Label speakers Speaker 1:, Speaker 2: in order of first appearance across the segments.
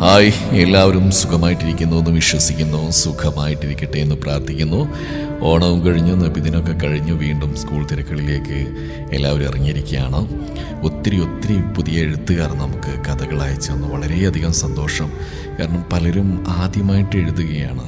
Speaker 1: Hi എല്ലാവരും സുഖമായിട്ടിരിക്കുന്നു എന്ന് വിശ്വസിക്കുന്നു. സുഖമായിട്ടിരിക്കട്ടെ എന്ന് പ്രാർത്ഥിക്കുന്നു. ഓണവും കഴിഞ്ഞു നബിദിനമൊക്കെ കഴിഞ്ഞു വീണ്ടും സ്കൂൾ തിരക്കുകളിലേക്ക് എല്ലാവരും ഇറങ്ങിയിരിക്കുകയാണ്. ഒത്തിരി ഒത്തിരി പുതിയ എഴുത്തുകാർ നമുക്ക് കഥകൾ അയച്ചു തന്നു വളരെയധികം സന്തോഷം. കാരണം പലരും ആദ്യമായിട്ട് എഴുതുകയാണ്.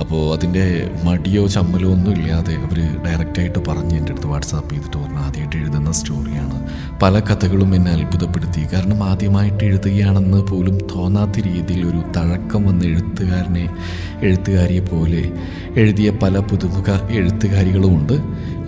Speaker 1: അപ്പോൾ അതിന്റെ മടിയോ ചമ്മലോ ഒന്നും ഇല്ലാതെ അവർ ഡയറക്റ്റായിട്ട് പറഞ്ഞ് എന്റെ അടുത്ത് വാട്സാപ്പ് ചെയ്തിട്ട് പറഞ്ഞു ആദ്യമായിട്ട് എഴുതുന്ന സ്റ്റോറിയാണ് പല കഥകളും എന്നെ അത്ഭുതപ്പെടുത്തി. കാരണം ആദ്യമായിട്ട് എഴുതുകയാണെന്ന് പോലും തോന്നാത്ത രീതിയിൽ ഒരു തഴക്കം വന്ന് എഴുത്തുകാരനെ എഴുത്തുകാരിയെ പോലെ എഴുതിയ പല പുതുമുഖ എഴുത്തുകാരികളുമുണ്ട്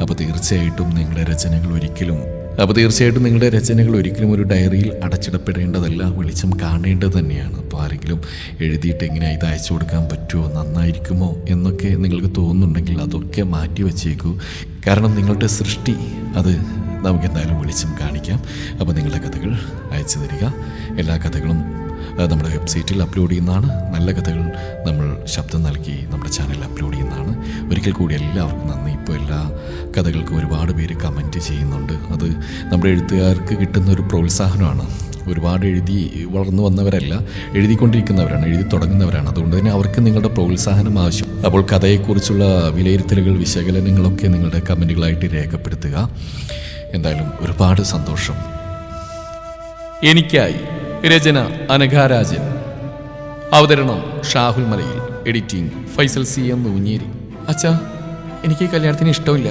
Speaker 1: അപ്പോൾ തീർച്ചയായിട്ടും നിങ്ങളുടെ രചനകൾ ഒരിക്കലും അപ്പോൾ തീർച്ചയായിട്ടും നിങ്ങളുടെ രചനകൾ ഒരിക്കലും ഒരു ഡയറിയിൽ അടച്ചിടപ്പെടേണ്ടതല്ല വെളിച്ചം കാണേണ്ടത് തന്നെയാണ്. അപ്പോൾ ആരെങ്കിലും എഴുതിയിട്ട് എങ്ങനെ ഇത് അയച്ചു കൊടുക്കാൻ പറ്റുമോ നന്നായിരിക്കുമോ എന്നൊക്കെ നിങ്ങൾക്ക് തോന്നുന്നുണ്ടെങ്കിൽ അതൊക്കെ മാറ്റി വച്ചേക്കൂ. കാരണം നിങ്ങളുടെ സൃഷ്ടി അത് നമുക്ക് എന്തായാലും വെളിച്ചം കാണിക്കാം. അപ്പോൾ നിങ്ങളുടെ കഥകൾ അയച്ചു തരിക. എല്ലാ കഥകളും നമ്മുടെ വെബ്സൈറ്റിൽ അപ്ലോഡ് ചെയ്യുന്നതാണ്. നല്ല കഥകൾ നമ്മൾ ശബ്ദം നൽകി നമ്മുടെ ചാനലിൽ അപ്ലോഡ് ചെയ്യുന്നതാണ്. ഒരിക്കൽ കൂടി എല്ലാവർക്കും നന്ദി. ഇപ്പോൾ എല്ലാ കഥകൾക്കും ഒരുപാട് പേര് കമന്റ് ചെയ്യുന്നുണ്ട്. അത് നമ്മുടെ എഴുത്തുകാർക്ക് കിട്ടുന്ന ഒരു പ്രോത്സാഹനമാണ്. ഒരുപാട് എഴുതി വളർന്നു വന്നവരല്ല എഴുതിക്കൊണ്ടിരിക്കുന്നവരാണ് എഴുതി തുടങ്ങുന്നവരാണ്. അതുകൊണ്ട് തന്നെ അവർക്ക് നിങ്ങളുടെ പ്രോത്സാഹനം ആവശ്യം. അപ്പോൾ കഥയെക്കുറിച്ചുള്ള വിലയിരുത്തലുകൾ വിശകലനങ്ങളൊക്കെ നിങ്ങളുടെ കമന്റുകളായിട്ട് രേഖപ്പെടുത്തുക. എന്തായാലും ഒരുപാട് സന്തോഷം. എനിക്കായി രചന അനഘാരാജൻ അവതരണം Shahul Malayil. Editing Faisal C M Oonjeri. അച്ഛാ എനിക്ക് ഈ കല്യാണത്തിന് ഇഷ്ടമില്ല.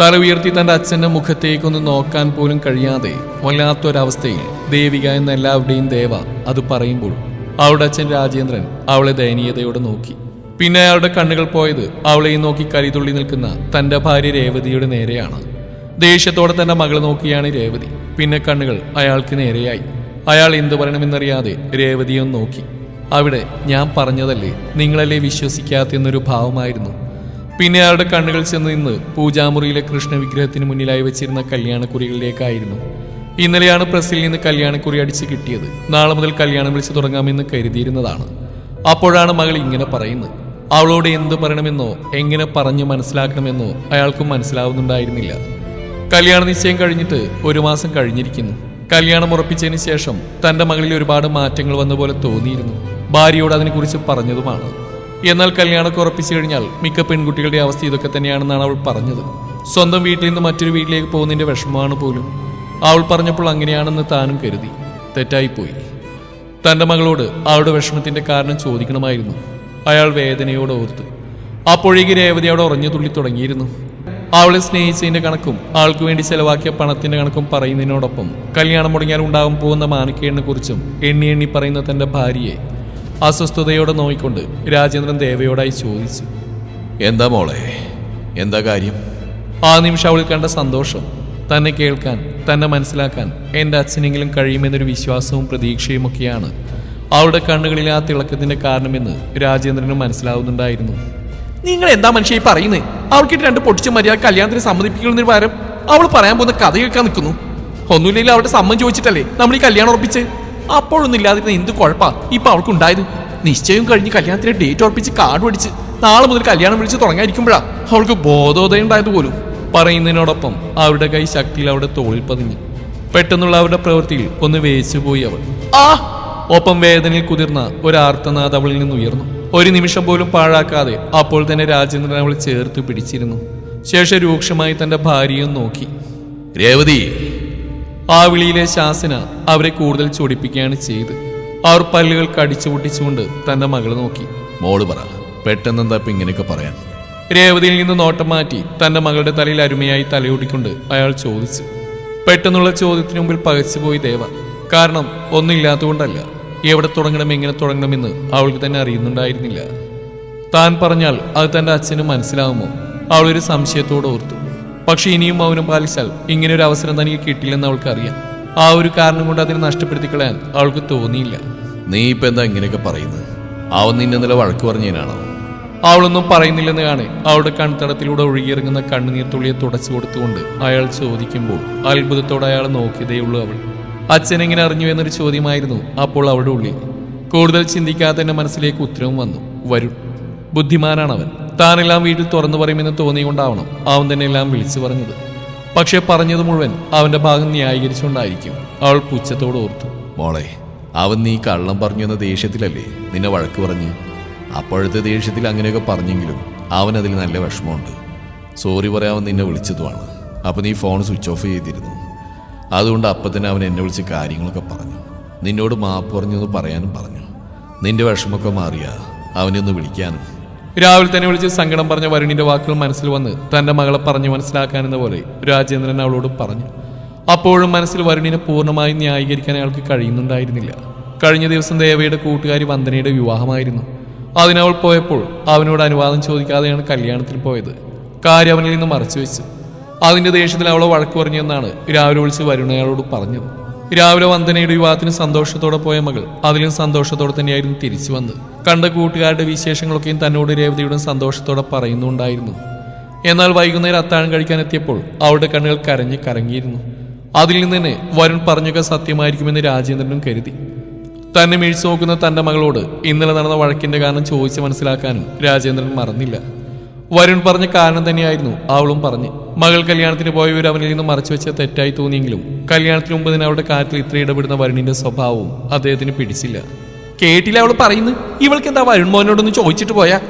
Speaker 1: തല ഉയർത്തി തന്റെ അച്ഛന്റെ മുഖത്തേക്കൊന്ന് നോക്കാൻ പോലും കഴിയാതെ വല്ലാത്തൊരവസ്ഥയിൽ ദേവിക എന്ന എല്ലാവരുടെയും ദേവ അത് പറയുമ്പോൾ അവളുടെ അച്ഛൻ രാജേന്ദ്രൻ അവളെ ദയനീയതയോടെ നോക്കി. പിന്നെ അയാളുടെ കണ്ണുകൾ പോയത് അവളെയും നോക്കി കരിതുള്ളി നിൽക്കുന്ന തന്റെ ഭാര്യ രേവതിയുടെ നേരെയാണ്. ദേഷ്യത്തോടെ തന്റെ മകളെ നോക്കിയാണ് രേവതി. പിന്നെ കണ്ണുകൾ അയാൾക്ക് നേരെയായി. അയാൾ എന്തു പറയണമെന്നറിയാതെ രേവതിയും നോക്കി. അവിടെ ഞാൻ പറഞ്ഞതല്ലേ നിങ്ങളല്ലേ വിശ്വസിക്കാത്തെന്നൊരു ഭാവമായിരുന്നു. പിന്നെ അയാളുടെ കണ്ണുകൾ ചെന്ന് നിന്ന് പൂജാമുറിയിലെ കൃഷ്ണ വിഗ്രഹത്തിന് മുന്നിലായി വെച്ചിരുന്ന കല്യാണക്കുറികളിലേക്കായിരുന്നു. ഇന്നലെയാണ് പ്രസിൽ നിന്ന് കല്യാണക്കുറി അടിച്ച് കിട്ടിയത്. നാളെ മുതൽ കല്യാണം വിളിച്ചു തുടങ്ങാമെന്ന് കരുതിയിരുന്നതാണ്. അപ്പോഴാണ് മകൾ ഇങ്ങനെ പറയുന്നത്. അവളോട് എന്ത് പറയണമെന്നോ എങ്ങനെ പറഞ്ഞു മനസ്സിലാക്കണമെന്നോ അയാൾക്കും മനസ്സിലാവുന്നുണ്ടായിരുന്നില്ല. കല്യാണ നിശ്ചയം കഴിഞ്ഞിട്ട് ഒരു മാസം കഴിഞ്ഞിരിക്കുന്നു. കല്യാണം ഉറപ്പിച്ചതിന് ശേഷം തന്റെ മകളിൽ ഒരുപാട് മാറ്റങ്ങൾ വന്ന പോലെ തോന്നിയിരുന്നു. ഭാര്യയോട് അതിനെക്കുറിച്ച് പറഞ്ഞതുമാണ്. എന്നാൽ കല്യാണമൊക്കെ ഉറപ്പിച്ചു കഴിഞ്ഞാൽ മിക്ക പെൺകുട്ടികളുടെ അവസ്ഥ ഇതൊക്കെ തന്നെയാണെന്നാണ് അവൾ പറഞ്ഞത്. സ്വന്തം വീട്ടിൽ നിന്ന് മറ്റൊരു വീട്ടിലേക്ക് പോകുന്നതിന്റെ വിഷമമാണ് പോലും അവൾ പറഞ്ഞപ്പോൾ അങ്ങനെയാണെന്ന് താനും കരുതി. തെറ്റായിപ്പോയി. തന്റെ മകളോട് അവളുടെ വിഷമത്തിന്റെ കാരണം ചോദിക്കണമായിരുന്നു. അയാൾ വേദനയോട് ഓർത്ത്. അപ്പോഴേക്ക് രേവതി അവിടെ ഉറഞ്ഞു തുള്ളി തുടങ്ങിയിരുന്നു. അവളെ സ്നേഹിച്ചതിന്റെ കണക്കും ആൾക്ക് വേണ്ടി ചെലവാക്കിയ പണത്തിന്റെ കണക്കും പറയുന്നതിനോടൊപ്പം കല്യാണം മുടങ്ങിയാൽ ഉണ്ടാകും പോകുന്ന മാനക്കേടിനെ കുറിച്ചും എണ്ണി എണ്ണി പറയുന്ന തന്റെ ഭാര്യയെ അസ്വസ്ഥതയോടെ നോയിക്കൊണ്ട് രാജേന്ദ്രൻ ദേവയോടായി ചോദിച്ചു. എന്താ മോളെ? എന്താ കാര്യം? ആ നിമിഷം അവളിൽ കണ്ട സന്തോഷം തന്നെ കേൾക്കാൻ തന്നെ മനസ്സിലാക്കാൻ എന്റെ അച്ഛനെങ്കിലും കഴിയുമെന്നൊരു വിശ്വാസവും പ്രതീക്ഷയും ഒക്കെയാണ് അവളുടെ കണ്ണുകളിലെ ആ തിളക്കത്തിന്റെ കാരണമെന്ന് രാജേന്ദ്രന് മനസ്സിലാവുന്നുണ്ടായിരുന്നു. നിങ്ങൾ എന്താ മനുഷ്യ ഈ പറയുന്നത് അവൾക്കിട്ട് രണ്ട് പൊട്ടിച്ച് മര്യാദ കല്യാണത്തിന് സമ്മതിപ്പിക്കുന്നതിന് പകരം അവൾ പറയാൻ പോകുന്ന കഥ കേൾക്കാൻ നിൽക്കുന്നു. ഒന്നുമില്ലെങ്കിൽ അവളുടെ സമ്മതം ചോദിച്ചിട്ടല്ലേ നമ്മൾ ഈ കല്യാണം ഉറപ്പിച്ച്? അപ്പോഴൊന്നും ഇല്ലാതിരുന്ന എന്ത് കുഴപ്പാ ഇപ്പൊ അവൾക്കുണ്ടായത്? നിശ്ചയം കഴിഞ്ഞ് കല്യാണത്തിന് ഡേറ്റ് ഉറപ്പിച്ച് കാർഡ് പിടിച്ച് നാളെ മുതൽ കല്യാണം വിളിച്ച് തുടങ്ങാതിരിക്കുമ്പോഴാ അവൾക്ക് ബോധോദയം ഉണ്ടായത് പോലും. പറയുന്നതിനോടൊപ്പം അവരുടെ കൈ ശക്തിയിൽ അവരുടെ തോളിൽ പതിഞ്ഞു. പെട്ടെന്നുള്ള അവരുടെ പ്രവൃത്തിയിൽ ഒന്ന് വേച്ചുപോയി അവൾ. ആ! ഒപ്പം വേദനയിൽ കുതിർന്ന ഒരാർത്തനാഥ് അവളിൽ നിന്ന് ഉയർന്നു. ഒരു നിമിഷം പോലും പാഴാക്കാതെ അപ്പോൾ തന്നെ രാജേന്ദ്രൻ അവൾ ചേർത്ത് പിടിച്ചിരുന്നു. ശേഷം രൂക്ഷമായി തന്റെ ഭാര്യയും നോക്കി. രേവതി. ആ വിളിയിലെ ശാസന അവരെ കൂടുതൽ ചൊടിപ്പിക്കുകയാണ് ചെയ്ത്. അവർ പല്ലുകൾ കടിച്ചു പൊട്ടിച്ചുകൊണ്ട് തന്റെ മകളെ നോക്കി. മോൾ പറ പെട്ടെന്ന് എന്താ ഇപ്പൊ ഇങ്ങനെയൊക്കെ പറയാൻ? രേവതിയിൽ നിന്ന് നോട്ടം മാറ്റി തന്റെ മകളുടെ തലയിൽ അരുമയായി തലയൊടിക്കൊണ്ട് അയാൾ ചോദിച്ചു. പെട്ടെന്നുള്ള ചോദ്യത്തിന് മുമ്പിൽ പകച്ചുപോയി ദേവ. കാരണം ഒന്നില്ലാത്തതുകൊണ്ടല്ല എവിടെ തുടങ്ങണം എങ്ങനെ തുടങ്ങണമെന്ന് അവൾക്ക് തന്നെ അറിയുന്നുണ്ടായിരുന്നില്ല. താൻ പറഞ്ഞാൽ അത് തന്റെ അച്ഛന് മനസ്സിലാവുമോ? അവളൊരു സംശയത്തോടെ ഓർത്തു. പക്ഷേ ഇനിയും മൗനം പാലിച്ചാൽ ഇങ്ങനെ ഒരു അവസരം തനിക്ക് കിട്ടില്ലെന്ന് അവൾക്കറിയാം. ആ ഒരു കാരണം കൊണ്ട് അതിനെ നഷ്ടപ്പെടുത്തി കളയാൻ അവൾക്ക് തോന്നിയില്ല. നീ ഇപ്പൊ എന്താ ഇങ്ങനെയൊക്കെ പറയുന്നത്? അവൻ നിന്നെ നില വഴക്ക് പറഞ്ഞതിനാണോ? അവളൊന്നും പറയുന്നില്ലെന്ന് കാണെ അവളുടെ കൺതടത്തിലൂടെ ഒഴുകിയിറങ്ങുന്ന കണ്ണുനീർ തുള്ളിയെ തുടച്ചു കൊടുത്തുകൊണ്ട് അയാൾ ചോദിക്കുമ്പോൾ അത്ഭുതത്തോടെ അയാൾ നോക്കിയതേയുള്ളൂ അവൾ. അച്ഛൻ എങ്ങനെ അറിഞ്ഞു എന്നൊരു ചോദ്യമായിരുന്നു അപ്പോൾ അവളുടെ ഉള്ളിൽ. കൂടുതൽ ചിന്തിക്കാതെ തന്നെ മനസ്സിലേക്ക് ഉത്തരവും വന്നു. വരുൺ ബുദ്ധിമാനാണ് അവൻ താനെല്ലാം വീട്ടിൽ തുറന്നു പറയുമെന്ന് തോന്നിയുകൊണ്ടാവണം അവൻ തന്നെ എല്ലാം വിളിച്ചു പറഞ്ഞത്. പക്ഷെ പറഞ്ഞത് മുഴുവൻ അവന്റെ ഭാഗം ന്യായീകരിച്ചുകൊണ്ടായിരിക്കും. അവൾ പുച്ഛത്തോട് ഓർത്തു. മോളെ അവൻ നീ കള്ളം പറഞ്ഞു എന്ന ദേഷ്യത്തിലല്ലേ നിന്നെ വഴക്ക് പറഞ്ഞു? അപ്പോഴത്തെ ദേഷ്യത്തിൽ അങ്ങനെയൊക്കെ പറഞ്ഞെങ്കിലും അവൻ അതിൽ നല്ല വിഷമമുണ്ട്. സോറി പറയാൻ നിന്നെ വിളിച്ചതുമാണ്. അപ്പോൾ നീ ഫോൺ സ്വിച്ച് ഓഫ് ചെയ്തിരുന്നു. അതുകൊണ്ട് അപ്പം തന്നെ അവൻ എന്നെ വിളിച്ച് കാര്യങ്ങളൊക്കെ പറഞ്ഞു. നിന്നോട് മാപ്പ് പറഞ്ഞെന്ന് പറയാനും പറഞ്ഞു. നിന്റെ വിഷമൊക്കെ മാറിയ അവനൊന്ന് വിളിക്കാനും. രാവിലെ തന്നെ വിളിച്ച് സങ്കടം പറഞ്ഞ വരുണിന്റെ വാക്കുകൾ മനസ്സിൽ വന്ന് തന്റെ മകളെ പറഞ്ഞു മനസ്സിലാക്കാനെന്ന പോലെ രാജേന്ദ്രൻ അവളോട് പറഞ്ഞു. അപ്പോഴും മനസ്സിൽ വരുണിനെ പൂർണമായി ന്യായീകരിക്കാൻ അയാൾക്ക് കഴിയുന്നുണ്ടായിരുന്നില്ല. കഴിഞ്ഞ ദിവസം ദേവയുടെ കൂട്ടുകാരി വന്ദനയുടെ വിവാഹമായിരുന്നു. അതിനവൾ പോയപ്പോൾ അവനോട് അനുവാദം ചോദിക്കാതെയാണ് കല്യാണത്തിൽ പോയത്. കാര്യം അവനിൽ നിന്ന് മറച്ചു വെച്ചു അതിന്റെ ദേഷ്യത്തിൽ അവളെ വഴക്ക് പറഞ്ഞെന്നാണ് രാവിലെ വിളിച്ച് വരുണയാളോട് പറഞ്ഞത്. രാവിലെ വന്ദനയുടെ വിവാഹത്തിന് സന്തോഷത്തോടെ പോയ മകൾ അതിലും സന്തോഷത്തോടെ തന്നെയായിരുന്നു തിരിച്ചു വന്നത്. കണ്ട കൂട്ടുകാരുടെ വിശേഷങ്ങളൊക്കെയും തന്നോട് രേവതിയുടെ സന്തോഷത്തോടെ പറയുന്നുണ്ടായിരുന്നു. എന്നാൽ വൈകുന്നേരം അത്താഴം കഴിക്കാൻ എത്തിയപ്പോൾ അവളുടെ കണ്ണുകൾ കരഞ്ഞ് കറങ്ങിയിരുന്നു. അതിൽ നിന്ന് തന്നെ വരുൺ പറഞ്ഞൊക്കെ സത്യമായിരിക്കുമെന്ന് രാജേന്ദ്രനും കരുതി. തന്നെ മിഴിച്ചു നോക്കുന്ന തന്റെ മകളോട് ഇന്നലെ നടന്ന വഴക്കിന്റെ കാരണം ചോദിച്ച് മനസ്സിലാക്കാനും രാജേന്ദ്രൻ മറന്നില്ല. വരുൺ പറഞ്ഞ കാരണം തന്നെയായിരുന്നു അവളും പറഞ്ഞു. മകൾ കല്യാണത്തിന് പോയവർ അവനിൽ നിന്ന് മറച്ചു വെച്ച തെറ്റായി തോന്നിയെങ്കിലും കല്യാണത്തിന് മുമ്പ് തന്നെ അവളുടെ കാര്യത്തിൽ ഇത്ര ഇടപെടുന്ന വരുണിന്റെ സ്വഭാവവും അദ്ദേഹത്തിന് പിടിച്ചില്ല. കേട്ടില്ല അവൾ പറയുന്നു ഇവൾക്ക് എന്താ വരുൺ മോനോടൊന്ന് ചോദിച്ചിട്ട് പോയാ?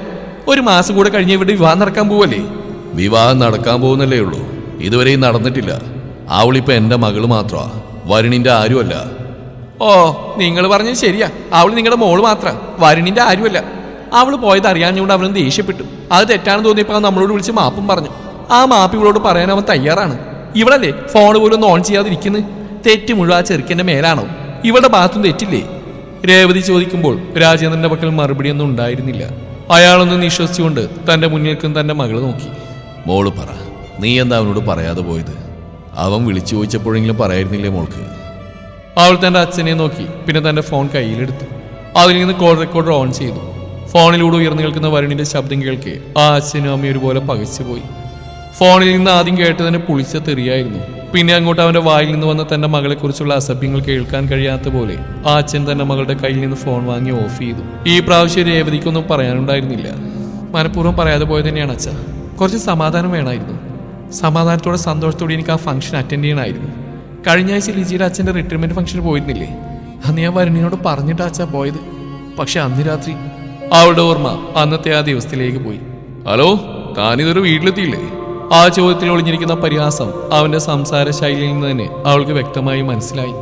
Speaker 1: ഒരു മാസം കൂടെ കഴിഞ്ഞ് ഇവിടെ വിവാഹം നടക്കാൻ പോവല്ലേ? വിവാഹം നടക്കാൻ പോകുന്നല്ലേ ഉള്ളൂ. ഇതുവരെയും നടന്നിട്ടില്ല. അവളിപ്പോ എന്റെ മകൾ മാത്രമാ വരുണിന്റെ ആരുമല്ല. ഓ നിങ്ങൾ പറഞ്ഞത് ശരിയാ. അവൾ നിങ്ങളുടെ മോൾ മാത്ര. വരുണിന്റെ ആരുമല്ല. അവൾ പോയത് അറിയാഞ്ഞുകൊണ്ട് അവനും ദേഷ്യപ്പെട്ടു. അത് തെറ്റാണെന്ന് തോന്നിയപ്പോൾ നമ്മളോട് വിളിച്ച് മാപ്പും പറഞ്ഞു. ആ മാപ്പ് ഇവളോട് പറയാൻ അവൻ തയ്യാറാണ്. ഇവളല്ലേ ഫോൺ പോലും ഓൺ ചെയ്യാതിരിക്കുന്നു? തെറ്റ് മുഴുവൻ ആ ചെറുക്കന്റെ മേലാണോ? ഇവളുടെ ഭാഗത്തും തെറ്റില്ലേ? രേവതി ചോദിക്കുമ്പോൾ രാജേന്ദ്രന്റെ പക്കൽ മറുപടിയൊന്നും ഉണ്ടായിരുന്നില്ല. അയാളൊന്ന് നിശ്വസിച്ചുകൊണ്ട് തന്റെ മുന്നിൽക്കും തന്റെ മകൾ നോക്കി. മോൾ പറ നീ എന്താ അവനോട് പറയാതെ പോയത്? അവൻ വിളിച്ചു ചോദിച്ചപ്പോഴെങ്കിലും പറയായിരുന്നില്ലേ മോൾക്ക്? അവൾ തന്റെ അച്ഛനെ നോക്കി പിന്നെ തന്റെ ഫോൺ കയ്യിലെടുത്തു. അതിൽ നിന്ന് കോൾ റെക്കോർഡർ ഓൺ ചെയ്തു. ഫോണിലൂടെ ഉയർന്നു കേൾക്കുന്ന വരുണിന്റെ ശബ്ദം കേൾക്കെ. ആ അച്ഛനും അമ്മയും ഒരുപോലെ പകച്ചുപോയി. ഫോണിൽ നിന്ന് ആദ്യം കേട്ടതിന് പുളിച്ച തെറിയായിരുന്നു. പിന്നെ അങ്ങോട്ട് അവന്റെ വായിൽ നിന്ന് വന്ന തന്റെ മകളെക്കുറിച്ചുള്ള അസഭ്യങ്ങൾ കേൾക്കാൻ കഴിയാത്ത പോലെ ആ അച്ഛൻ തന്റെ മകളുടെ കയ്യിൽ നിന്ന് ഫോൺ വാങ്ങി ഓഫ് ചെയ്തു. ഈ പ്രാവശ്യം രേവതിക്കൊന്നും പറയാനുണ്ടായിരുന്നില്ല. മനഃപൂർവം പറയാതെ പോയത് തന്നെയാണ് അച്ഛ. കുറച്ച് സമാധാനം വേണമായിരുന്നു സമാധാനത്തോടെ സന്തോഷത്തോടെ എനിക്ക് ആ ഫംഗ്ഷൻ അറ്റൻഡ് ചെയ്യണമായിരുന്നു കഴിഞ്ഞ ആഴ്ച ലിജിയുടെ അച്ഛന്റെ റിട്ടയർമെന്റ് ഫംഗ്ഷന് പോയിരുന്നില്ലേ? അന്ന് ഞാൻ വരുണിനോട് പറഞ്ഞിട്ടാ അച്ഛാ പോയത്. പക്ഷെ അന്ന് രാത്രി അവളുടെ ഓർമ്മ അന്നത്തെ ആ ദിവസത്തിലേക്ക് പോയി. ഹലോ താനിതൊരു വീട്ടിലെത്തിയില്ലേ? ആ ചോദ്യത്തിൽ ഒളിഞ്ഞിരിക്കുന്ന പരിഹാസം അവന്റെ സംസാര ശൈലിയിൽ നിന്ന് തന്നെ അവൾക്ക് വ്യക്തമായി മനസ്സിലായി.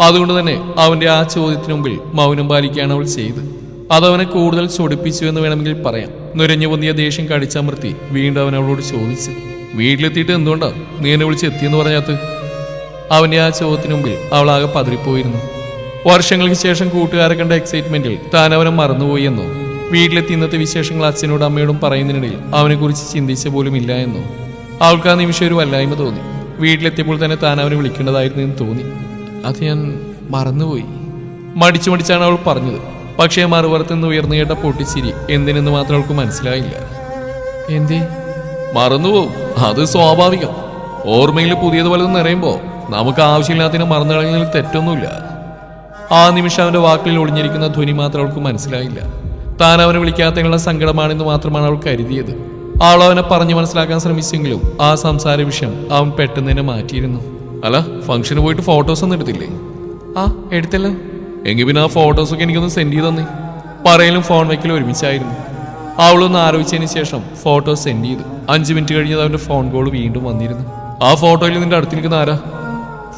Speaker 1: അതുകൊണ്ട് തന്നെ അവന്റെ ആ ചോദ്യത്തിന് മുമ്പിൽ മൗനം പാലിക്കുകയാണ് അവൾ ചെയ്ത് അതവനെ കൂടുതൽ ചൊടിപ്പിച്ചു എന്ന് വേണമെങ്കിൽ പറയാം. നുരഞ്ഞു പൊന്നിയ ദേഷ്യം കടിച്ചമർത്തി വീണ്ടും അവൻ അവളോട് ചോദിച്ചു വീട്ടിലെത്തിയിട്ട് എന്തുകൊണ്ടാ നീ എന്നെ വിളിച്ച് എത്തിയെന്ന് പറഞ്ഞാത്ത്? അവന്റെ ആ ചോദ്യത്തിന് മുമ്പിൽ അവൾ ആകെ പതറിപ്പോയിരുന്നു വർഷങ്ങൾക്ക് ശേഷം കൂട്ടുകാരെ കണ്ട എക്സൈറ്റ്മെന്റിൽ താൻ അവനെ മറന്നുപോയി എന്നോ? വീട്ടിലെത്തി ഇന്നത്തെ വിശേഷങ്ങൾ അച്ഛനോടും അമ്മയോടും പറയുന്നതിനിടയിൽ അവനെ കുറിച്ച് ചിന്തിച്ച പോലും ഇല്ല എന്നോ? അവൾക്ക് ആ നിമിഷം ഒരു വല്ലായ്മ തോന്നി. വീട്ടിലെത്തിയപ്പോൾ തന്നെ താൻ അവനെ വിളിക്കേണ്ടതായിരുന്നു എന്ന് തോന്നി. അത് ഞാൻ മറന്നുപോയി. മടിച്ചു മടിച്ചാണ് അവൾ പറഞ്ഞത്. പക്ഷേ മറുപുറത്ത് നിന്ന് ഉയർന്നു കേട്ട പൊട്ടിച്ചിരി എന്തിനെന്ന് മാത്രം അവൾക്ക് മനസ്സിലായില്ല. എന്തേ? മറന്നുപോകും അത് സ്വാഭാവികം. ഓർമ്മയിൽ പുതിയത് പലതും നിറയുമ്പോൾ നമുക്ക് ആവശ്യമില്ലാത്തതിനെ മറന്നു കളയുന്നതിൽ തെറ്റൊന്നുമില്ല. ആ നിമിഷം അവന്റെ വാക്കുകളിൽ ഒളിഞ്ഞിരിക്കുന്ന ധ്വനി മാത്രം അവൾക്ക് മനസ്സിലായില്ല. താൻ അവനെ വിളിക്കാത്തതിനുള്ള സങ്കടമാണെന്ന് മാത്രമാണ് അവൾ കരുതിയത്. ആൾ അവനെ പറഞ്ഞു മനസ്സിലാക്കാൻ ശ്രമിച്ചെങ്കിലും ആ സംസാര വിഷയം അവൻ പെട്ടെന്ന് തന്നെ മാറ്റിയിരുന്നു. അല്ല ഫംഗ്ഷന് പോയിട്ട് ഫോട്ടോസ് ഒന്നും എടുത്തില്ലേ? ആ എടുത്തല്ലോ. എങ്കിൽ പിന്നെ ആ ഫോട്ടോസൊക്കെ എനിക്കൊന്ന് സെൻഡ് ചെയ്ത് തന്നെ. പറയലും ഫോൺ വയ്ക്കലും ഒരുമിച്ചായിരുന്നു. അവളൊന്ന് ആലോചിച്ചതിന് ശേഷം ഫോട്ടോ സെൻഡ് ചെയ്തു. അഞ്ച് മിനിറ്റ് കഴിഞ്ഞത് അവന്റെ ഫോൺ കോൾ വീണ്ടും വന്നിരുന്നു. ആ ഫോട്ടോയിൽ നിന്റെ അടുത്ത് നിൽക്കുന്ന ആരാ?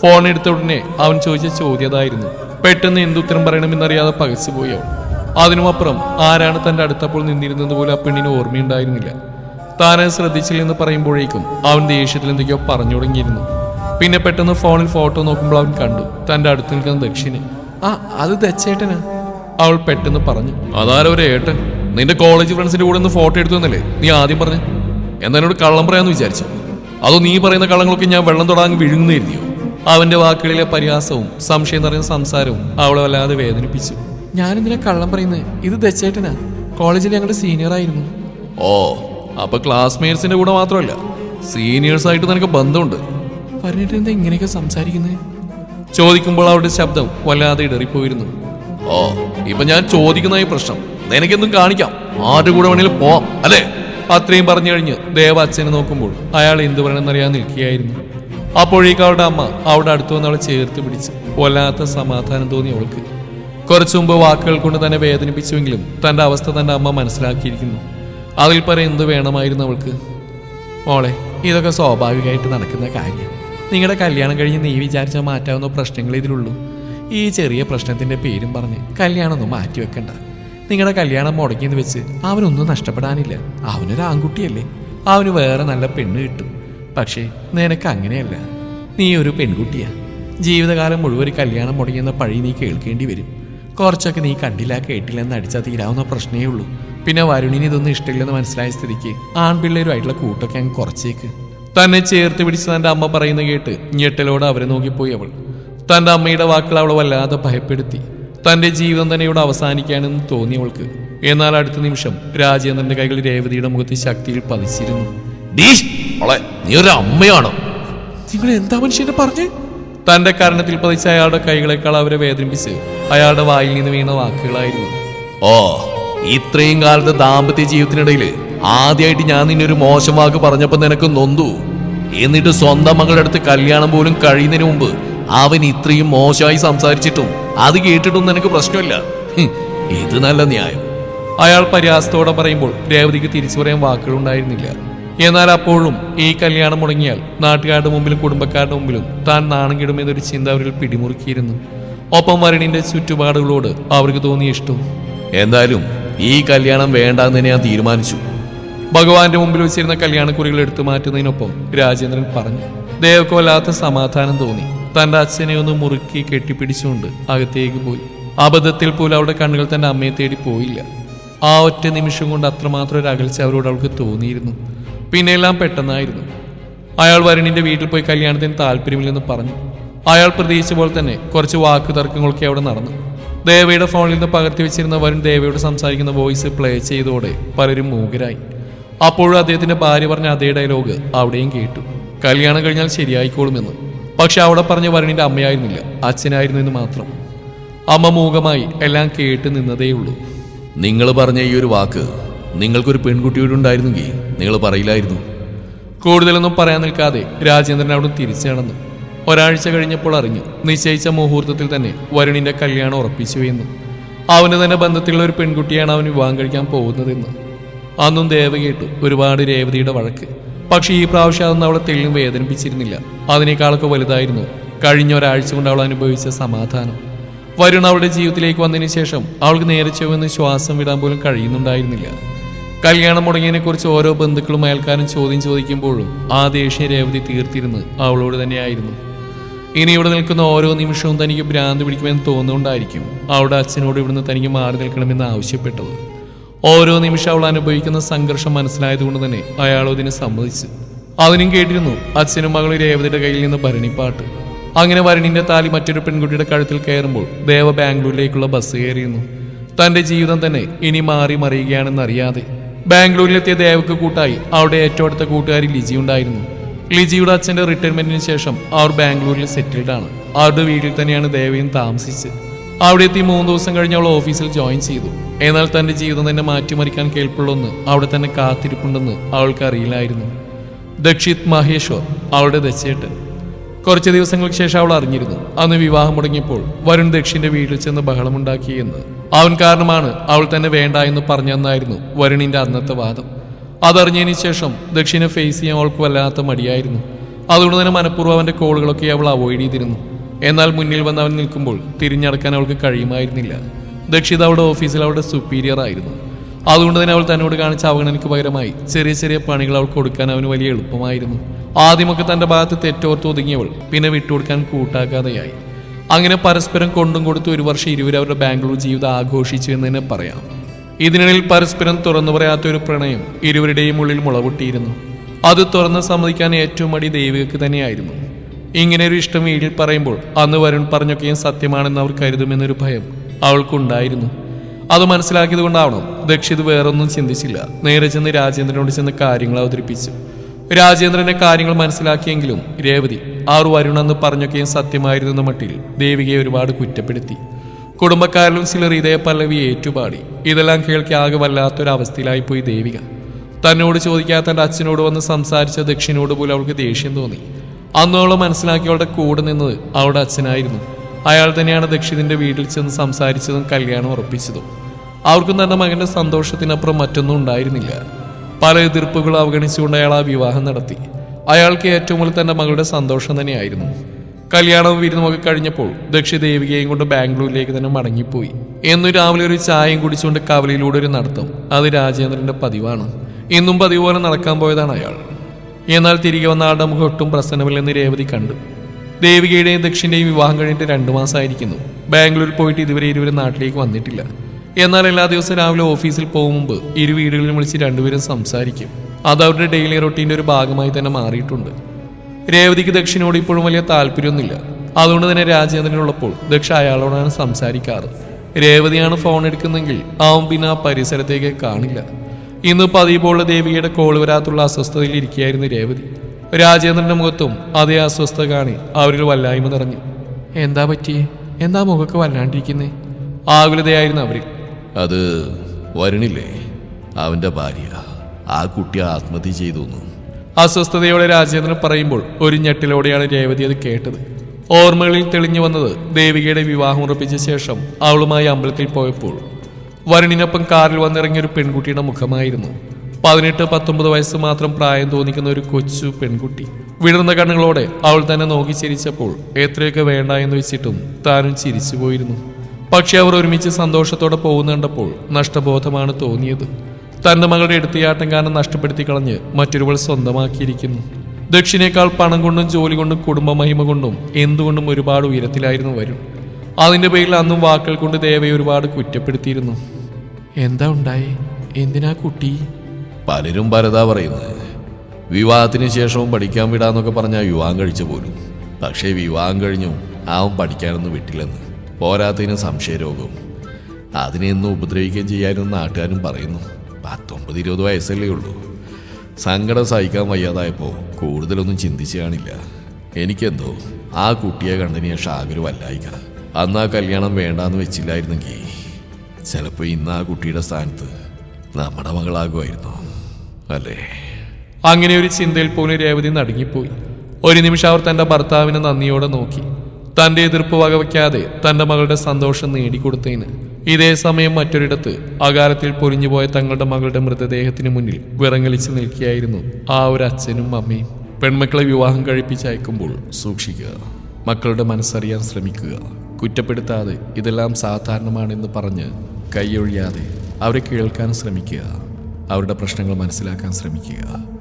Speaker 1: ഫോൺ എടുത്ത ഉടനെ അവൻ ചോദിച്ച ചോദ്യം അതായിരുന്നു. പെട്ടെന്ന് എന്തുത്തരം പറയണമെന്നറിയാതെ പകച്ചുപോയി അവൾ. അതിനുമപ്പുറം ആരാണ് തന്റെ അടുത്തപ്പോൾ നിന്നിരുന്നത് പോലെ ആ പെണ്ണിന് ഓർമ്മയുണ്ടായിരുന്നില്ല. താനെ ശ്രദ്ധിച്ചില്ലെന്ന് പറയുമ്പോഴേക്കും അവൻ ദേഷ്യത്തിൽ എന്തൊക്കെയോ പറഞ്ഞു തുടങ്ങിയിരുന്നു. പിന്നെ പെട്ടെന്ന് ഫോണിൽ ഫോട്ടോ നോക്കുമ്പോൾ അവൻ കണ്ടു തന്റെ അടുത്ത് നിൽക്കുന്ന ദക്ഷിണെ ആ അത് ദച്ചേട്ടനാ. അവൾ പെട്ടെന്ന് പറഞ്ഞു അതാരോ ഒരു ഏട്ടൻ? നിന്റെ കോളേജ് ഫ്രണ്ട്സിന്റെ കൂടെ ഒന്ന് ഫോട്ടോ എടുത്തു എന്നല്ലേ? നീ ആദ്യം പറഞ്ഞു. എന്നാ എന്നോട് കള്ളം പറയാമെന്ന് വിചാരിച്ചു? അതോ നീ പറയുന്ന കള്ളങ്ങളൊക്കെ ഞാൻ വെള്ളം തൊടാൻ വിഴുങ്ങുന്നില്ലയോ അവന്റെ വാക്കുകളിലെ പരിഹാസവും സംശയം നിറഞ്ഞ സംസാരവും അവളെ വല്ലാതെ വേദനിപ്പിച്ചു. ഞാൻ ഞാനെന്തിനാ കള്ളം പറയുന്നത് ഇത് ദച്ചേട്ടനാ. കോളേജിൽ ഞങ്ങളുടെ സീനിയർ ആയിരുന്നു. ഓ അപ്പൊ ക്ലാസ്മേറ്റ്സിന്റെ കൂടെ മാത്രമല്ല. സീനിയേഴ്സ് ആയിട്ട് നിനക്ക് ബന്ധമുണ്ട്. പറഞ്ഞിട്ട് എന്താ ഇങ്ങനെയൊക്കെ സംസാരിക്കുന്നത് ചോദിക്കുമ്പോൾ അവരുടെ ശബ്ദം വല്ലാതെ ഇടറിപ്പോയിരുന്നു. ഓ ഇപ്പൊ ഞാൻ ചോദിക്കുന്ന ഈ പ്രശ്നം. നിനക്കെന്തും കാണിക്കാം. ആരുടെ കൂടെ വേണേലും പോവാം. അല്ലേ? അത്രയും പറഞ്ഞു കഴിഞ്ഞ് ദേവ അച്ഛനെ നോക്കുമ്പോൾ അയാൾ എന്ത് പറയണമെന്നറിയാൻ നിൽക്കുകയായിരുന്നു. അപ്പോഴേക്ക് അവളുടെ അമ്മ അവിടെ അടുത്തു വന്ന് അവളെ ചേർത്ത് പിടിച്ച് വല്ലാത്ത സമാധാനം തോന്നി അവൾക്ക്. കുറച്ചു മുമ്പ് വാക്കുകൾ കൊണ്ട് തന്നെ വേദനിപ്പിച്ചുവെങ്കിലും തന്റെ അവസ്ഥ തന്റെ അമ്മ മനസ്സിലാക്കിയിരിക്കുന്നു. അതിൽ പറ എന്ത് വേണമായിരുന്നു അവൾക്ക്? മോളെ ഇതൊക്കെ സ്വാഭാവികമായിട്ട് നടക്കുന്ന കാര്യം. നിങ്ങളുടെ കല്യാണം കഴിഞ്ഞ് നീ വിചാരിച്ചാൽ മാറ്റാവുന്ന പ്രശ്നങ്ങൾ ഇതിലുള്ളൂ. ഈ ചെറിയ പ്രശ്നത്തിന്റെ പേരും പറഞ്ഞ് കല്യാണമൊന്നും മാറ്റി വെക്കണ്ട. നിങ്ങളുടെ കല്യാണം മുടങ്ങിയെന്ന് വെച്ച് അവനൊന്നും നഷ്ടപ്പെടാനില്ല. അവനൊരു ആൺകുട്ടിയല്ലേ അവന് വേറെ നല്ല പെണ്ണ് കിട്ടും. പക്ഷേ നിനക്ക് അങ്ങനെയല്ല നീ ഒരു പെൺകുട്ടിയാ. ജീവിതകാലം മുഴുവൻ കല്യാണം മുടങ്ങിയെന്ന പഴി നീ കേൾക്കേണ്ടി വരും. കുറച്ചൊക്കെ നീ കണ്ടില്ല കേട്ടില്ലെന്ന് അടിച്ചാൽ തീരാവുന്ന പ്രശ്നമേ ഉള്ളൂ. പിന്നെ വരുണിന് ഇതൊന്നും ഇഷ്ടമില്ലെന്ന് മനസ്സിലായ സ്ഥിതിക്ക് ആൺപിള്ളേരുമായിട്ടുള്ള കൂട്ടൊക്കെ അങ്ങ് കുറച്ചേക്ക്. തന്നെ ചേർത്ത് പിടിച്ച് തന്റെ അമ്മ പറയുന്ന കേട്ട് ഞെട്ടലോടെ അവരെ നോക്കിപ്പോയി അവൾ. തന്റെ അമ്മയുടെ വാക്കുകൾ അവളെ വല്ലാതെ ഭയപ്പെടുത്തി. തന്റെ ജീവിതം തന്നെ ഇവിടെ അവസാനിക്കാനെന്ന് തോന്നി അവൾക്ക്. എന്നാൽ അടുത്ത നിമിഷം രാജേന്ദ്രന്റെ കൈകൾ രേവതിയുടെ മുഖത്ത് ശക്തിയിൽ പതിച്ചിരുന്നു.
Speaker 2: മോളെ നീ ഒരു അമ്മയാണ്
Speaker 1: നിങ്ങൾ എന്താ മനുഷ്യനെ പറഞ്ഞേ? തന്റെ കാരണത്തിൽ പതിച്ച അയാളുടെ കൈകളെക്കാൾ അവരെ വേദനിപ്പിച്ച് അയാളുടെ വായിൽ നിന്ന് വീണ വാക്കുകളായിരുന്നു.
Speaker 2: ഓ ഇത്രയും കാലത്തെ ദാമ്പത്യ ജീവിതത്തിനിടയിൽ ആദ്യമായിട്ട് ഞാൻ നിന്നെ ഒരു മോശം വാക്ക് പറഞ്ഞപ്പോ നിനക്ക് നൊന്തു. എന്നിട്ട് സ്വന്തം മകളുടെ അടുത്ത് കല്യാണം പോലും കഴിയുന്നതിന് മുമ്പ് അവൻ ഇത്രയും മോശമായി സംസാരിച്ചിട്ടും അത് കേട്ടിട്ടും നിനക്ക് പ്രശ്നമില്ല. ഇത് നല്ല ന്യായം.
Speaker 1: അയാൾ പരിഹാസത്തോടെ പറയുമ്പോൾ രേവതിക്ക് തിരിച്ചു പറയാൻ വാക്കുകളുണ്ടായിരുന്നില്ല. എന്നാൽ അപ്പോഴും ഈ കല്യാണം മുടങ്ങിയാൽ നാട്ടുകാരുടെ മുമ്പിലും കുടുംബക്കാരുടെ മുമ്പിലും താൻ നാണം കിടുമെന്നൊരു ചിന്ത അവരിൽ പിടിമുറുക്കിയിരുന്നു. ഒപ്പം വരണിന്റെ ചുറ്റുപാടുകളോട് അവർക്ക് തോന്നിയ ഇഷ്ടവും.
Speaker 2: എന്തായാലും ഈ കല്യാണം വേണ്ടാന്ന് തന്നെ ഞാൻ തീരുമാനിച്ചു.
Speaker 1: ഭഗവാന്റെ മുമ്പിൽ വെച്ചിരുന്ന കല്യാണക്കുറികൾ എടുത്തു മാറ്റുന്നതിനൊപ്പം രാജേന്ദ്രൻ പറഞ്ഞു ദേവക്ക് വല്ലാത്ത സമാധാനം തോന്നി. തന്റെ അച്ഛനെ ഒന്ന് മുറുക്കി കെട്ടിപ്പിടിച്ചുകൊണ്ട് അകത്തേക്ക് പോയി. അബദ്ധത്തിൽ പോലും അവരുടെ കണ്ണുകൾ തന്റെ അമ്മയെ തേടി പോയില്ല. ആ ഒറ്റ നിമിഷം കൊണ്ട് അത്രമാത്രം ഒരു അകൽച്ച അവരോട് അവൾക്ക് തോന്നിയിരുന്നു. പിന്നെ എല്ലാം പെട്ടെന്നായിരുന്നു. അയാൾ വരുണിന്റെ വീട്ടിൽ പോയി കല്യാണത്തിന് താല്പര്യമില്ലെന്ന് പറഞ്ഞു. അയാൾ പ്രതീക്ഷിച്ച പോലെ തന്നെ കുറച്ച് വാക്ക് തർക്കങ്ങളൊക്കെ അവിടെ നടന്നു. ദേവയുടെ ഫോണിൽ നിന്ന് പകർത്തി വെച്ചിരുന്ന വരുൺ ദേവയോട് സംസാരിക്കുന്ന വോയിസ് പ്ലേ ചെയ്തതോടെ പലരും മൂകരായി. അപ്പോഴും അദ്ദേഹത്തിന്റെ ഭാര്യ പറഞ്ഞ അതേ ഡയലോഗ് അവിടെയും കേട്ടു. കല്യാണം കഴിഞ്ഞാൽ ശരിയായിക്കോളുമെന്ന്. പക്ഷെ അവിടെ പറഞ്ഞ വരുണിന്റെ അമ്മയായിരുന്നില്ല. അച്ഛനായിരുന്നു എന്ന് മാത്രം. അമ്മ മൂകമായി എല്ലാം കേട്ട് നിന്നതേയുള്ളൂ.
Speaker 2: നിങ്ങൾ പറഞ്ഞ ഈ ഒരു വാക്ക് നിങ്ങൾക്കൊരു പെൺകുട്ടിയോടുണ്ടായിരുന്നെങ്കിൽ നിങ്ങൾ പറയില്ലായിരുന്നു.
Speaker 1: കൂടുതലൊന്നും പറയാൻ നിൽക്കാതെ രാജേന്ദ്രൻ അവിടെ തിരിച്ചു നടന്നു. ഒരാഴ്ച കഴിഞ്ഞപ്പോൾ അറിഞ്ഞു നിശ്ചയിച്ച മുഹൂർത്തത്തിൽ തന്നെ വരുണിന്റെ കല്യാണം ഉറപ്പിച്ചു എന്ന്. അവന് തന്നെ ബന്ധത്തിലുള്ള ഒരു പെൺകുട്ടിയാണ് അവൻ വിവാഹം കഴിക്കാൻ പോകുന്നതെന്ന്. അന്നും ദേവ കേട്ടു ഒരുപാട് രേവതിയുടെ വഴക്ക്. പക്ഷേ ഈ പ്രാവശ്യം അതൊന്നും അവളെ തെളിയും വേദനിപ്പിച്ചിരുന്നില്ല. അതിനേക്കാളൊക്കെ വലുതായിരുന്നു കഴിഞ്ഞ ഒരാഴ്ച കൊണ്ട് അവൾ അനുഭവിച്ച സമാധാനം. വരുൺ അവളുടെ ജീവിതത്തിലേക്ക് വന്നതിന് ശേഷം അവൾക്ക് നേരെ ചൊവ്വെന്ന് ശ്വാസം വിടാൻ പോലും കഴിയുന്നുണ്ടായിരുന്നില്ല. കല്യാണം മുടങ്ങിയതിനെ കുറിച്ച് ഓരോ ബന്ധുക്കളും അയൽക്കാരും ചോദ്യം ചോദിക്കുമ്പോഴും ആ ദേഷ്യം രേവതി തീർത്തിരുന്ന് അവളോട് തന്നെയായിരുന്നു. ഇനി ഇവിടെ നിൽക്കുന്ന ഓരോ നിമിഷവും തനിക്ക് ഭ്രാന്ത് പിടിക്കുമെന്ന് തോന്നുകൊണ്ടായിരിക്കും അവളുടെ അച്ഛനോട് ഇവിടുന്ന് തനിക്ക് മാറി നിൽക്കണമെന്ന് ആവശ്യപ്പെട്ടത്. ഓരോ നിമിഷം അവൾ അനുഭവിക്കുന്ന സംഘർഷം മനസ്സിലായതുകൊണ്ട് തന്നെ അയാൾ അതിന് സമ്മതിച്ചു. അതിനും കേട്ടിരുന്നു അച്ഛനും മകളും രേവതിയുടെ കയ്യിൽ നിന്ന് ഭരണിപ്പാട്ട്. അങ്ങനെ വരണിന്റെ താലി മറ്റൊരു പെൺകുട്ടിയുടെ കഴുത്തിൽ കയറുമ്പോൾ ദേവ ബാംഗ്ലൂരിലേക്കുള്ള ബസ് കയറിയിരുന്നു. തന്റെ ജീവിതം തന്നെ ഇനി മാറി മറിയുകയാണെന്നറിയാതെ ബാംഗ്ലൂരിലെത്തിയ ദേവക്ക് കൂട്ടായി അവിടെ ഏറ്റവും അടുത്ത കൂട്ടുകാരി ലിജി ഉണ്ടായിരുന്നു. ലിജിയുടെ അച്ഛന്റെ റിട്ടയർമെന്റിന് ശേഷം അവർ ബാംഗ്ലൂരിൽ സെറ്റിൽഡ് ആണ്. അവരുടെ വീട്ടിൽ തന്നെയാണ് ദേവയും താമസിച്ച് അവിടെ എത്തി മൂന്ന് ദിവസം കഴിഞ്ഞ് അവൾ ഓഫീസിൽ ജോയിൻ ചെയ്തു. എന്നാൽ തന്റെ ജീവിതം തന്നെ മാറ്റിമറിക്കാൻ കേൾപ്പുള്ളൊന്ന് അവിടെ തന്നെ കാത്തിരിപ്പുണ്ടെന്ന് അവൾക്ക് അറിയില്ലായിരുന്നു. ദക്ഷിത് മഹേശ്വർ അവളുടെ ദച്ചേട്ടൻ കുറച്ച് ദിവസങ്ങൾക്ക് ശേഷം അവൾ അറിഞ്ഞിരുന്നു. അന്ന് വിവാഹം മുടങ്ങിയപ്പോൾ വരുൺ ദക്ഷിന്റെ വീട്ടിൽ ചെന്ന് ബഹളമുണ്ടാക്കിയെന്ന്. അവൻ കാരണമാണ് അവൾ തന്നെ വേണ്ട എന്ന് പറഞ്ഞെന്നായിരുന്നു വരുണിന്റെ അന്നത്തെ വാദം. അതറിഞ്ഞതിന് ശേഷം ദക്ഷിണ ഫേസ് ചെയ്യാൻ അവൾക്ക് വല്ലാത്ത മടിയായിരുന്നു. അതുകൊണ്ട് തന്നെ മനഃപൂർവം അവന്റെ കോളുകളൊക്കെ അവൾ അവോയ്ഡ് ചെയ്തിരുന്നു. എന്നാൽ മുന്നിൽ വന്ന് അവൻ നിൽക്കുമ്പോൾ തിരിഞ്ഞടക്കാൻ അവൾക്ക് കഴിയുമായിരുന്നില്ല. ദക്ഷിത അവളുടെ ഓഫീസിൽ അവളുടെ സുപ്പീരിയർ ആയിരുന്നു. അതുകൊണ്ട് തന്നെ അവൾ തന്നോട് കാണിച്ച അവഗണനയ്ക്ക് പകരമായി ചെറിയ ചെറിയ പണികൾ അവൾ കൊടുക്കാൻ അവന് വലിയ എളുപ്പമായിരുന്നു. ആദ്യമൊക്കെ തന്റെ ഭാഗത്ത് തെറ്റോർത്ത് ഒതുങ്ങിയവൾ പിന്നെ വിട്ടുകൊടുക്കാൻ കൂട്ടാക്കാതെയായി. അങ്ങനെ പരസ്പരം കൊണ്ടും കൊടുത്ത് ഒരു വർഷം ഇരുവരും അവരുടെ ബാംഗ്ലൂർ ജീവിതം ആഘോഷിച്ചു എന്ന് തന്നെ പറയാം. ഇതിനിടയിൽ പരസ്പരം തുറന്നു പറയാത്ത ഒരു പ്രണയം ഇരുവരുടെയും ഉള്ളിൽ മുളപൊട്ടിയിരുന്നു. അത് തുറന്ന് സമ്മതിക്കാൻ ഏറ്റവും അടി ദൈവികക്ക് തന്നെയായിരുന്നു. ഇങ്ങനെ ഒരു ഇഷ്ടം വീട്ടിൽ പറയുമ്പോൾ അന്ന് വരുൺ പറഞ്ഞൊക്കെയും സത്യമാണെന്ന് അവർ കരുതുമെന്നൊരു ഭയം അവൾക്കുണ്ടായിരുന്നു. അത് മനസ്സിലാക്കിയത് കൊണ്ടാവണം ദക്ഷിത് വേറൊന്നും ചിന്തിച്ചില്ല. നേരെ ചെന്ന് രാജേന്ദ്രനോട് ചെന്ന് കാര്യങ്ങൾ അവതരിപ്പിച്ചു. രാജേന്ദ്രന്റെ കാര്യങ്ങൾ മനസ്സിലാക്കിയെങ്കിലും രേവതി ആർ വരുണെന്ന് പറഞ്ഞൊക്കെയും സത്യമായിരുന്നു മട്ടിൽ ദേവികയെ ഒരുപാട് കുറ്റപ്പെടുത്തി. കുടുംബക്കാരിലും ചിലർ ഇതേ പല്ലവി ഏറ്റുപാടി. ഇതെല്ലാം കേൾക്കി ആകെ വല്ലാത്തൊരവസ്ഥയിലായിപ്പോയി ദേവിക. തന്നോട് ചോദിക്കാത്ത തന്റെ അച്ഛനോട് വന്ന് സംസാരിച്ച ദക്ഷിണോട് പോലും അവൾക്ക് ദേഷ്യം തോന്നി. അന്നോളം മനസ്സിലാക്കി അവളുടെ കൂടെ നിന്നത് അവളുടെ അച്ഛനായിരുന്നു. അയാൾ തന്നെയാണ് ദക്ഷിതിന്റെ വീട്ടിൽ ചെന്ന് സംസാരിച്ചതും കല്യാണം ഉറപ്പിച്ചതും. അവർക്കും തന്റെ മകന്റെ സന്തോഷത്തിനപ്പുറം മറ്റൊന്നും ഉണ്ടായിരുന്നില്ല. പല എതിർപ്പുകൾ അവഗണിച്ചുകൊണ്ട് അയാൾ ആ വിവാഹം നടത്തി. അയാൾക്ക് ഏറ്റവും കൂടുതൽ തന്റെ മകളുടെ സന്തോഷം തന്നെയായിരുന്നു. കല്യാണവും വിരുന്നുമൊക്കെ കഴിഞ്ഞപ്പോൾ ദക്ഷി ദേവികയും കൊണ്ട് ബാംഗ്ലൂരിലേക്ക് തന്നെ മടങ്ങിപ്പോയി. എന്നു രാവിലെ ഒരു ചായയും കുടിച്ചുകൊണ്ട് കവലയിലൂടെ ഒരു നടത്തം. അത് രാജേന്ദ്രന്റെ പതിവാണ്. ഇന്നും പതിവ് പോലെ നടക്കാൻ പോയതാണ് അയാൾ. എന്നാൽ തിരികെ വന്ന ആളുടെ മുഖം ഒട്ടും പ്രസന്നമില്ലെന്ന് രേവതി കണ്ടു. ദേവികയുടെയും ദക്ഷിന്റെയും വിവാഹം കഴിഞ്ഞിട്ട് രണ്ടു മാസമായിരിക്കുന്നു. ബാംഗ്ലൂരിൽ പോയിട്ട് ഇതുവരെ ഇരുവരും നാട്ടിലേക്ക് വന്നിട്ടില്ല. എന്നാൽ എല്ലാ ദിവസവും രാവിലെ ഓഫീസിൽ പോകും മുമ്പ് ഇരു വീടുകളിലും വിളിച്ച് രണ്ടുപേരും സംസാരിക്കും. അത് അവരുടെ ഡെയിലി റൊട്ടീന്റെ ഒരു ഭാഗമായി തന്നെ മാറിയിട്ടുണ്ട്. രേവതിക്ക് ദക്ഷിനോട് ഇപ്പോഴും വലിയ താല്പര്യമൊന്നുമില്ല. അതുകൊണ്ട് തന്നെ രാജേന്ദ്രനുള്ളപ്പോൾ ദക്ഷ അയാളോടാണ് സംസാരിക്കാറ്. രേവതിയാണ് ഫോൺ എടുക്കുന്നെങ്കിൽ അവൻ പിന്നെ ആ പരിസരത്തേക്ക് കാണില്ല. ഇന്ന് പതിവുള്ള ദേവിയുടെ കോൾ വരാത്തുള്ള അസ്വസ്ഥതയിൽ ഇരിക്കുകയായിരുന്നു രേവതി. രാജേന്ദ്രന്റെ മുഖത്തും അതേ അസ്വസ്ഥത കാണി അവരിൽ വല്ലായ്മ നിറഞ്ഞു. എന്താ പറ്റിയേ? എന്താ മുഖമൊക്കെ വല്ലാണ്ടിരിക്കുന്നേ? ആകുലതയായിരുന്നു അവരിൽ.
Speaker 2: അത് വരണില്ലേ? അവന്റെ ഭാര്യ. ആ കുട്ടി ആത്മഹത്യ ചെയ്തു.
Speaker 1: അസ്വസ്ഥതയോടെ രാജേന്ദ്രൻ പറയുമ്പോൾ ഒരു ഞെട്ടിലോടെയാണ് രേവതി അത് കേട്ടത്. ഓർമ്മകളിൽ തെളിഞ്ഞു വന്നത് ദേവികയുടെ വിവാഹം ഉറപ്പിച്ച ശേഷം അവളുമായി അമ്പലത്തിൽ പോയപ്പോൾ വരുണിനൊപ്പം കാറിൽ വന്നിറങ്ങിയ ഒരു പെൺകുട്ടിയുടെ മുഖമായിരുന്നു. പതിനെട്ട് പത്തൊമ്പത് വയസ്സ് മാത്രം പ്രായം തോന്നിക്കുന്ന ഒരു കൊച്ചു പെൺകുട്ടി. വിടർന്ന കണ്ണുകളോടെ അവൾ തന്നെ നോക്കി ചിരിച്ചപ്പോൾ എത്രയൊക്കെ വേണ്ട എന്ന് വെച്ചിട്ടും താനും ചിരിച്ചു പോയിരുന്നു പക്ഷെ അവർ ഒരുമിച്ച് സന്തോഷത്തോടെ പോകുന്നുണ്ടപ്പോൾ നഷ്ടബോധമാണ് തോന്നിയത്. തന്റെ മകളുടെ എടുത്തിയാട്ടം കാരണം നഷ്ടപ്പെടുത്തി കളഞ്ഞ് മറ്റൊരുവൾ സ്വന്തമാക്കിയിരിക്കുന്നു. ദക്ഷിണേക്കാൾ പണം കൊണ്ടും ജോലി കൊണ്ടും കുടുംബ മഹിമ കൊണ്ടും എന്തുകൊണ്ടും ഒരുപാട് ഉയരത്തിലായിരുന്നു വരും അതിന്റെ പേരിൽ അന്നും വാക്കുകൾ കൊണ്ട് ദേവയെ ഒരുപാട് കുറ്റപ്പെടുത്തിയിരുന്നു. എന്താ ഉണ്ടായി? എന്തിനാ കുട്ടി?
Speaker 2: പലരും പലതാ പറയുന്നത്. വിവാഹത്തിന് ശേഷവും പഠിക്കാൻ വിടാന്നൊക്കെ പറഞ്ഞാൽ വിവാഹം കഴിച്ചു പോലും പക്ഷേ വിവാഹം കഴിഞ്ഞു അവൻ പഠിക്കാനൊന്നും വിട്ടില്ലെന്ന്. പോരാത്തതിന് സംശയരോഗവും. അതിനെയൊന്നും ഉപദ്രവിക്കുകയും ചെയ്യാനും നാട്ടുകാരും പറയുന്നു. പത്തൊമ്പത് ഇരുപത് വയസ്സല്ലേ ഉള്ളൂ. സങ്കടം സഹിക്കാൻ വയ്യാതായപ്പോൾ കൂടുതലൊന്നും ചിന്തിച്ചു കാണില്ല. എനിക്കെന്തോ ആ കുട്ടിയെ കണ്ടതിന് ശേഷം ആകെ ഒരു വല്ലായിക. അന്ന് ആ കല്യാണം വേണ്ടാന്ന് വെച്ചില്ലായിരുന്നെങ്കിൽ ചിലപ്പോൾ ഇന്ന് ആ കുട്ടിയുടെ സ്ഥാനത്ത് നമ്മുടെ മകളാകുമായിരുന്നു. അല്ലേ?
Speaker 1: അങ്ങനെ ഒരു ചിന്തയിൽ പോലും രേവതി നടുങ്ങിപ്പോയി. ഒരു നിമിഷം അവർ തന്റെ ഭർത്താവിനെ നന്ദിയോടെ നോക്കി. തന്റെ എതിർപ്പ് വകവയ്ക്കാതെ തന്റെ മകളുടെ സന്തോഷം നേടിക്കൊടുത്തതിന് ഇതേ സമയം മറ്റൊരിടത്ത് അകാലത്തിൽ പൊരിഞ്ഞുപോയ തങ്ങളുടെ മകളുടെ മൃതദേഹത്തിന് മുന്നിൽ വിറങ്ങലിച്ച് നിൽക്കുകയായിരുന്നു ആ ഒരു അച്ഛനും അമ്മയും. പെൺമക്കളെ വിവാഹം കഴിപ്പിച്ചയക്കുമ്പോൾ സൂക്ഷിക്കുക. മക്കളുടെ മനസ്സറിയാൻ ശ്രമിക്കുക. കുറ്റപ്പെടുത്താതെ ഇതെല്ലാം സാധാരണമാണെന്ന് പറഞ്ഞ് കൈയൊഴിയാതെ അവരെ കേൾക്കാൻ ശ്രമിക്കുക. അവരുടെ പ്രശ്നങ്ങൾ മനസ്സിലാക്കാൻ ശ്രമിക്കുക.